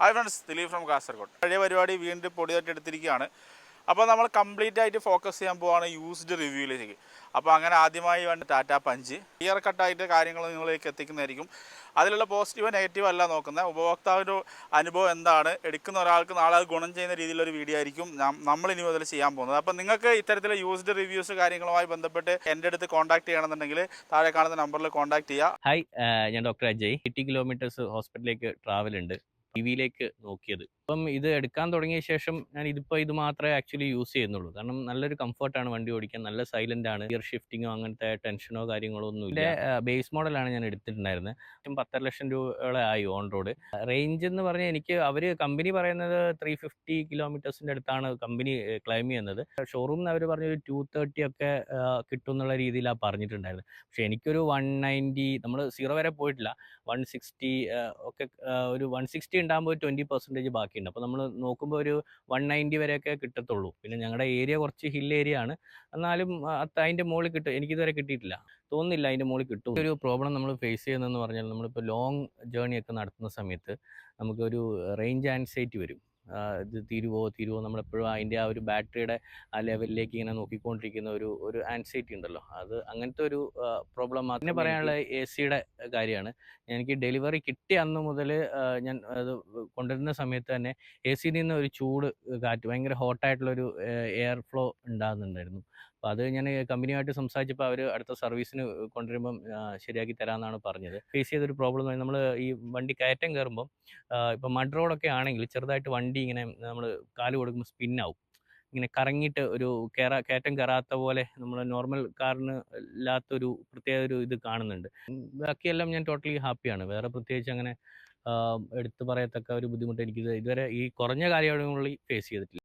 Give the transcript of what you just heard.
Hi friends Dileep from Kasaragod. പഴയ പരിപാടി വീണ്ടും പൊടിയായിട്ട് എടുത്തിരിക്കുകയാണ്. അപ്പോൾ നമ്മൾ കംപ്ലീറ്റ് ആയിട്ട് ഫോക്കസ് ചെയ്യാൻ പോവാണ് യൂസ്ഡ് റിവ്യൂയിലേക്ക് അപ്പോൾ അങ്ങനെ ആദ്യമായി വേണ്ട ടാറ്റ പഞ്ച് ക്ലിയർ കട്ടായിട്ട് കാര്യങ്ങൾ നിങ്ങളിലേക്ക് എത്തിക്കുന്നതായിരിക്കും. അതിലുള്ള പോസിറ്റീവ് നെഗറ്റീവ് അല്ല നോക്കുന്നത്. ഉപഭോക്താവിന്റെ അനുഭവം എന്താണ്? എടുക്കുന്ന ഒരാൾക്ക് നാളെ ഗുണം ചെയ്യുന്ന രീതിയിലൊരു വീഡിയോ ആയിരിക്കും നമ്മൾ ഇനി മുതൽ ചെയ്യാൻ പോകുന്നത്. അപ്പോൾ നിങ്ങൾക്ക് ഇത്തരത്തിലെ യൂസ്ഡ് റിവ്യൂസ് കാര്യങ്ങളുമായി ബന്ധപ്പെട്ട് എന്റെ അടുത്ത് കോൺടാക്ട് ചെയ്യണമെന്നുണ്ടെങ്കിൽ താഴെ കാണുന്ന നമ്പറിൽ കോൺടാക്ട് ചെയ്യുക ഹായ് ഞാൻ ഡോക്ടർ അജയ്. എയ്റ്റി കിലോമീറ്റേഴ്സ് ഹോസ്പിറ്റലിലേക്ക് ട്രാവൽ ഉണ്ട്. ടി വിയിലേക്ക് നോക്കിയത്. അപ്പം ഇത് എടുക്കാൻ തുടങ്ങിയ ശേഷം ഞാൻ ഇതിപ്പോൾ ഇത് മാത്രമേ ആക്ച്വലി യൂസ് ചെയ്യുന്നുള്ളൂ. കാരണം നല്ലൊരു കംഫർട്ടാണ് വണ്ടി ഓടിക്കാൻ. നല്ല സൈലന്റ് ആണ്. ഗിയർ ഷിഫ്റ്റിങ്ങോ അങ്ങനത്തെ ടെൻഷനോ കാര്യങ്ങളോ ഒന്നും ഇല്ല. ബേസ് മോഡലാണ് ഞാൻ എടുത്തിട്ടുണ്ടായിരുന്നത് പത്തര ലക്ഷം രൂപയോളം ആയി ഓൺ റോഡ് റേഞ്ച് എന്ന് പറഞ്ഞാൽ എനിക്ക് അവർ കമ്പനി പറയുന്നത് ത്രീ ഫിഫ്റ്റി കിലോമീറ്റേഴ്സിന്റെ അടുത്താണ് കമ്പനി ക്ലൈം ചെയ്യുന്നത്. ഷോറൂമിൽ അവർ പറഞ്ഞ ഒരു ടു തേർട്ടി ഒക്കെ കിട്ടും എന്നുള്ള രീതിയിലാണ് പറഞ്ഞിട്ടുണ്ടായിരുന്നത് പക്ഷേ എനിക്കൊരു വൺ നയന്റി നമ്മൾ സീറോ വരെ പോയിട്ടില്ല. വൺ സിക്സ്റ്റി ഒക്കെ ഒരു വൺ സിക്സ്റ്റി ഉണ്ടാകുമ്പോൾ ട്വന്റി പെർസെന്റേജ് ബാക്കിയുണ്ട്. അപ്പോൾ നമ്മൾ നോക്കുമ്പോൾ ഒരു വൺ നയന്റി വരെയൊക്കെ കിട്ടത്തുള്ളൂ. പിന്നെ ഞങ്ങളുടെ ഏരിയ കുറച്ച് ഹിൽ ഏരിയ ആണ്. എന്നാലും അതിന്റെ മുകളിൽ കിട്ടും എനിക്കിതുവരെ കിട്ടിയിട്ടില്ല. തോന്നുന്നില്ല അതിന്റെ മുകളിൽ കിട്ടും. ഒരു പ്രോബ്ലം നമ്മൾ ഫേസ് ചെയ്യുന്നതെന്ന് പറഞ്ഞാൽ നമ്മളിപ്പോൾ ലോങ് ഒക്കെ നടത്തുന്ന സമയത്ത് നമുക്കൊരു റേഞ്ച് ആൻസൈറ്റി വരും. ഇത് തീരുവോ തീരുവോ നമ്മളെപ്പോഴും അതിന്റെ ആ ഒരു ബാറ്ററിയുടെ ആ ലെവലിലേക്ക് ഇങ്ങനെ നോക്കിക്കൊണ്ടിരിക്കുന്ന ഒരു ഒരു ആൻസൈറ്റി ഉണ്ടല്ലോ. അത് അങ്ങനത്തെ ഒരു പ്രോബ്ലം അതിനെ പറയാനുള്ള എ സിയുടെ കാര്യമാണ്. എനിക്ക് ഡെലിവറി കിട്ടിയ അന്ന് മുതൽ ഞാൻ അത് കൊണ്ടുവരുന്ന സമയത്ത് തന്നെ എ സിയിൽ നിന്ന് ഒരു ചൂട് കാറ്റ് ഭയങ്കര ഹോട്ടായിട്ടുള്ളൊരു എയർ ഫ്ലോ ഉണ്ടാകുന്നുണ്ടായിരുന്നു. അപ്പോൾ അത് ഞാൻ കമ്പനിയുമായിട്ട് സംസാരിച്ചപ്പോൾ അവർ അടുത്ത സർവീസിന് കൊണ്ടുവരുമ്പം ശരിയാക്കി തരാമെന്നാണ് പറഞ്ഞത്. ഫേസ് ചെയ്തൊരു പ്രോബ്ലം നമ്മൾ ഈ വണ്ടി കയറ്റം കയറുമ്പം ഇപ്പം മഡ് റോഡൊക്കെ ആണെങ്കിൽ ചെറുതായിട്ട് വണ്ടി ഇങ്ങനെ നമ്മൾ കാൽ കൊടുക്കുമ്പോൾ സ്പിന്നാവും ഇങ്ങനെ കറങ്ങിയിട്ട് ഒരു കയറ കയറ്റം കയറാത്ത പോലെ നമ്മൾ നോർമൽ കാറിന് ഇല്ലാത്തൊരു പ്രത്യേക ഒരു ഇത് കാണുന്നുണ്ട്. ബാക്കിയെല്ലാം ഞാൻ ടോട്ടലി ഹാപ്പിയാണ്. വേറെ പ്രത്യേകിച്ച് അങ്ങനെ എടുത്തു പറയത്തക്ക ഒരു ബുദ്ധിമുട്ട് എനിക്ക് ഇത് ഇതുവരെ ഈ കുറഞ്ഞ കാലയളവുകളിൽ ഫേസ് ചെയ്തിട്ടില്ല.